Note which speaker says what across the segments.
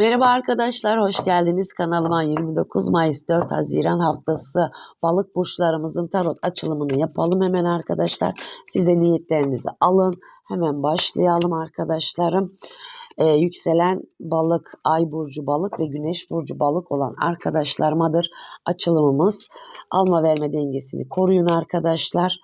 Speaker 1: Merhaba arkadaşlar, hoş geldiniz kanalıma. 29 Mayıs 4 Haziran haftası balık burçlarımızın tarot açılımını yapalım hemen arkadaşlar. Siz de niyetlerinizi alın. Hemen başlayalım arkadaşlarım. Ee, yükselen balık, ay burcu balık ve güneş burcu balık olan arkadaşlarımadır açılımımız. Alma verme dengesini koruyun arkadaşlar.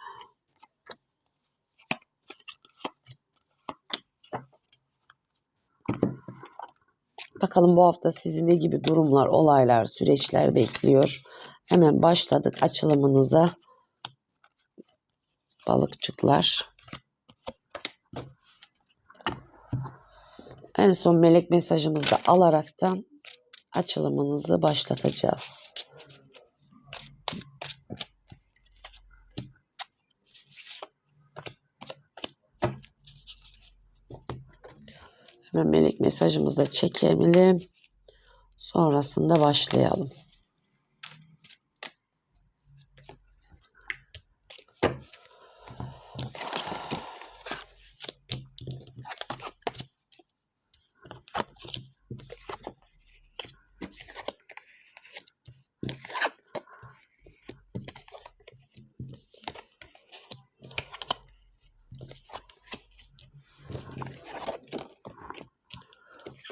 Speaker 1: Bakalım bu hafta sizi ne gibi durumlar, olaylar, süreçler bekliyor. Hemen başladık açılımınıza. Balıkçıklar. En son melek mesajımızı alaraktan açılımınızı başlatacağız. Hemen melek mesajımızı da çekelim. Sonrasında başlayalım.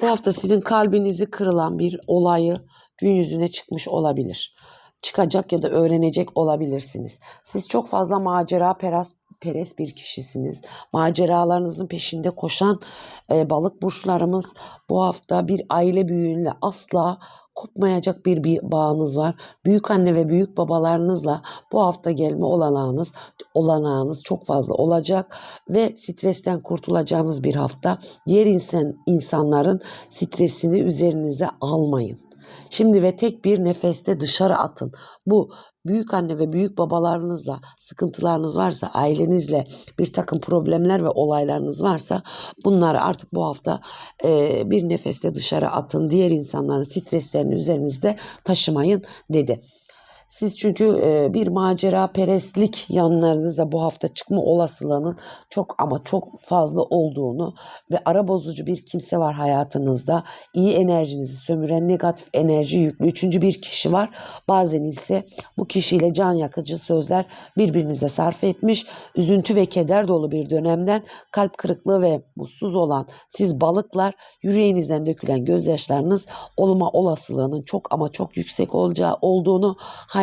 Speaker 1: Bu hafta sizin kalbinizi kırılan bir olayı gün yüzüne çıkmış olabilir. Çıkacak ya da öğrenecek olabilirsiniz. Siz çok fazla macera peras, peres bir kişisiniz. Maceralarınızın peşinde koşan e, balık burçlarımız bu hafta bir aile büyüğüyle asla kopmayacak bir, bir bağınız var. Büyük anne ve büyük babalarınızla bu hafta gelme olanağınız, olanağınız çok fazla olacak ve stresten kurtulacağınız bir hafta. Diğer insan insanların stresini üzerinize almayın. Şimdi ve tek bir nefeste dışarı atın. Bu büyük anne ve büyük babalarınızla sıkıntılarınız varsa, ailenizle bir takım problemler ve olaylarınız varsa bunları artık bu hafta e, bir nefeste dışarı atın. Diğer insanların streslerini üzerinizde taşımayın dedi. Siz çünkü e, bir macera perestlik yanlarınızda bu hafta çıkma olasılığının çok ama çok fazla olduğunu ve ara bozucu bir kimse var hayatınızda. İyi enerjinizi sömüren negatif enerji yüklü üçüncü bir kişi var. Bazen ise bu kişiyle can yakıcı sözler birbirinize sarf etmiş. Üzüntü ve keder dolu bir dönemden kalp kırıklığı ve mutsuz olan siz balıklar yüreğinizden dökülen gözyaşlarınız olma olasılığının çok ama çok yüksek olacağı olduğunu hayatınızda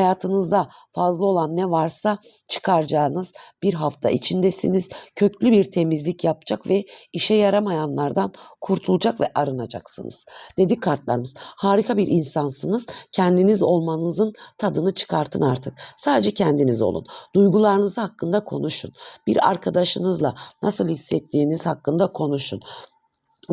Speaker 1: fazla olan ne varsa çıkaracağınız bir hafta içindesiniz. Köklü bir temizlik yapacak ve işe yaramayanlardan kurtulacak ve arınacaksınız. Dedi kartlarımız. Harika bir insansınız. Kendiniz olmanızın tadını çıkartın artık. Sadece kendiniz olun. Duygularınız hakkında konuşun. Bir arkadaşınızla nasıl hissettiğiniz hakkında konuşun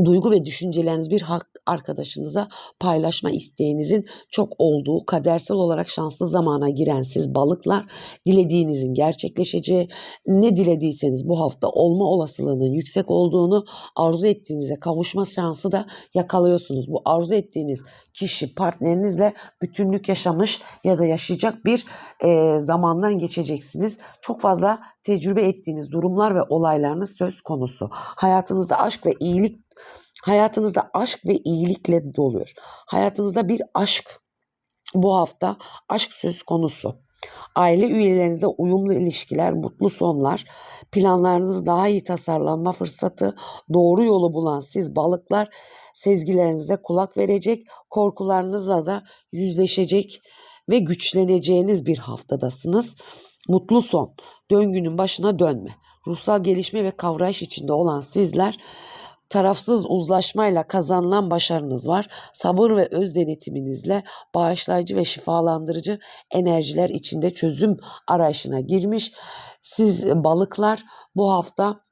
Speaker 1: duygu ve düşünceleriniz bir hak arkadaşınıza paylaşma isteğinizin çok olduğu kadersel olarak şanslı zamana giren siz balıklar dilediğinizin gerçekleşeceği ne dilediyseniz bu hafta olma olasılığının yüksek olduğunu arzu ettiğinize kavuşma şansı da yakalıyorsunuz. Bu arzu ettiğiniz kişi partnerinizle bütünlük yaşamış ya da yaşayacak bir e, zamandan geçeceksiniz. Çok fazla tecrübe ettiğiniz durumlar ve olaylarınız söz konusu. Hayatınızda aşk ve iyilik hayatınızda aşk ve iyilikle doluyor. Hayatınızda bir aşk bu hafta aşk söz konusu. Aile üyelerinizde uyumlu ilişkiler, mutlu sonlar, planlarınızı daha iyi tasarlanma fırsatı, doğru yolu bulan siz balıklar sezgilerinize kulak verecek, korkularınızla da yüzleşecek ve güçleneceğiniz bir haftadasınız. Mutlu son, döngünün başına dönme. Ruhsal gelişme ve kavrayış içinde olan sizler tarafsız uzlaşmayla kazanılan başarınız var. Sabır ve öz denetiminizle bağışlayıcı ve şifalandırıcı enerjiler içinde çözüm arayışına girmiş. Siz balıklar bu hafta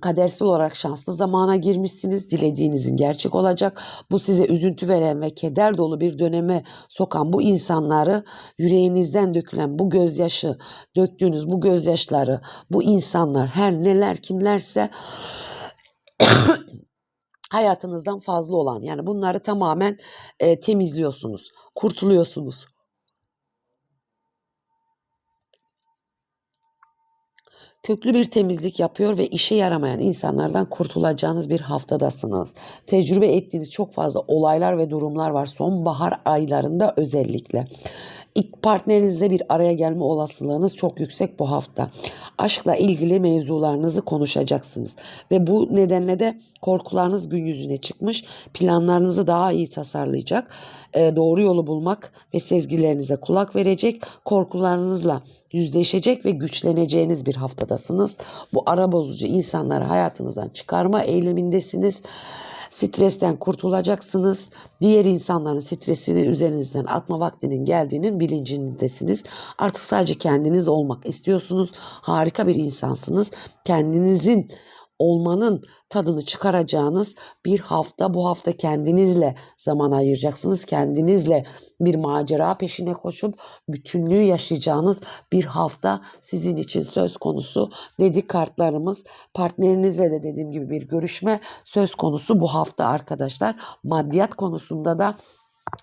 Speaker 1: kadersel olarak şanslı zamana girmişsiniz. Dilediğinizin gerçek olacak. Bu size üzüntü veren ve keder dolu bir döneme sokan bu insanları yüreğinizden dökülen bu gözyaşı, döktüğünüz bu gözyaşları, bu insanlar her neler kimlerse hayatınızdan fazla olan yani bunları tamamen e, temizliyorsunuz, kurtuluyorsunuz. köklü bir temizlik yapıyor ve işe yaramayan insanlardan kurtulacağınız bir haftadasınız. Tecrübe ettiğiniz çok fazla olaylar ve durumlar var sonbahar aylarında özellikle. İlk partnerinizle bir araya gelme olasılığınız çok yüksek bu hafta. Aşkla ilgili mevzularınızı konuşacaksınız ve bu nedenle de korkularınız gün yüzüne çıkmış. Planlarınızı daha iyi tasarlayacak, e, doğru yolu bulmak ve sezgilerinize kulak verecek, korkularınızla yüzleşecek ve güçleneceğiniz bir haftadasınız. Bu ara bozucu insanları hayatınızdan çıkarma eylemindesiniz. Stresten kurtulacaksınız. Diğer insanların stresini üzerinizden atma vaktinin geldiğinin bilincindesiniz. Artık sadece kendiniz olmak istiyorsunuz. Harika bir insansınız. Kendinizin olmanın tadını çıkaracağınız bir hafta. Bu hafta kendinizle zaman ayıracaksınız. Kendinizle bir macera peşine koşup bütünlüğü yaşayacağınız bir hafta sizin için söz konusu dedi kartlarımız. Partnerinizle de dediğim gibi bir görüşme söz konusu bu hafta arkadaşlar. Maddiyat konusunda da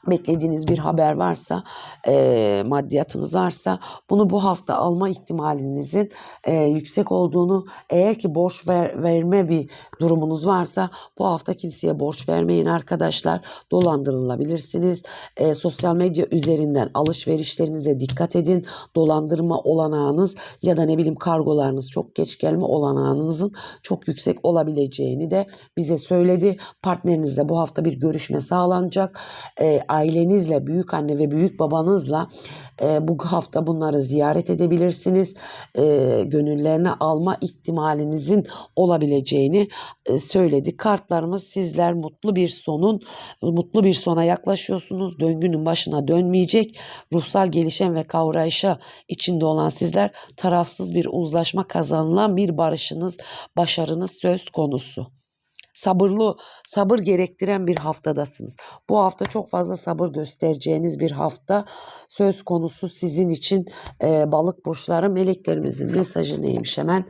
Speaker 1: beklediğiniz bir haber varsa, e, maddiyatınız varsa bunu bu hafta alma ihtimalinizin e, yüksek olduğunu, eğer ki borç ver, verme bir durumunuz varsa bu hafta kimseye borç vermeyin arkadaşlar. Dolandırılabilirsiniz. E, sosyal medya üzerinden alışverişlerinize dikkat edin. Dolandırma olanağınız ya da ne bileyim kargolarınız çok geç gelme olanağınızın çok yüksek olabileceğini de bize söyledi. Partnerinizle bu hafta bir görüşme sağlanacak. E, ailenizle, büyük anne ve büyük babanızla e, bu hafta bunları ziyaret edebilirsiniz. E, gönüllerine alma ihtimalinizin olabileceğini e, söyledi. Kartlarımız sizler mutlu bir sonun, mutlu bir sona yaklaşıyorsunuz. Döngünün başına dönmeyecek. Ruhsal gelişim ve kavrayışa içinde olan sizler tarafsız bir uzlaşma kazanılan bir barışınız, başarınız söz konusu sabırlı, sabır gerektiren bir haftadasınız. Bu hafta çok fazla sabır göstereceğiniz bir hafta söz konusu sizin için e, balık burçları meleklerimizin mesajı neymiş hemen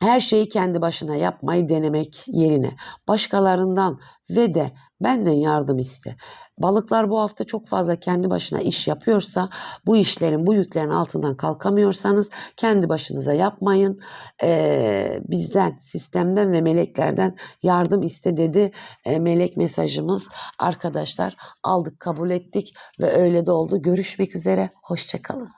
Speaker 1: her şeyi kendi başına yapmayı denemek yerine başkalarından ve de benden yardım iste. Balıklar bu hafta çok fazla kendi başına iş yapıyorsa bu işlerin bu yüklerin altından kalkamıyorsanız kendi başınıza yapmayın. Ee, bizden sistemden ve meleklerden yardım iste dedi ee, melek mesajımız arkadaşlar aldık kabul ettik ve öyle de oldu. Görüşmek üzere hoşçakalın.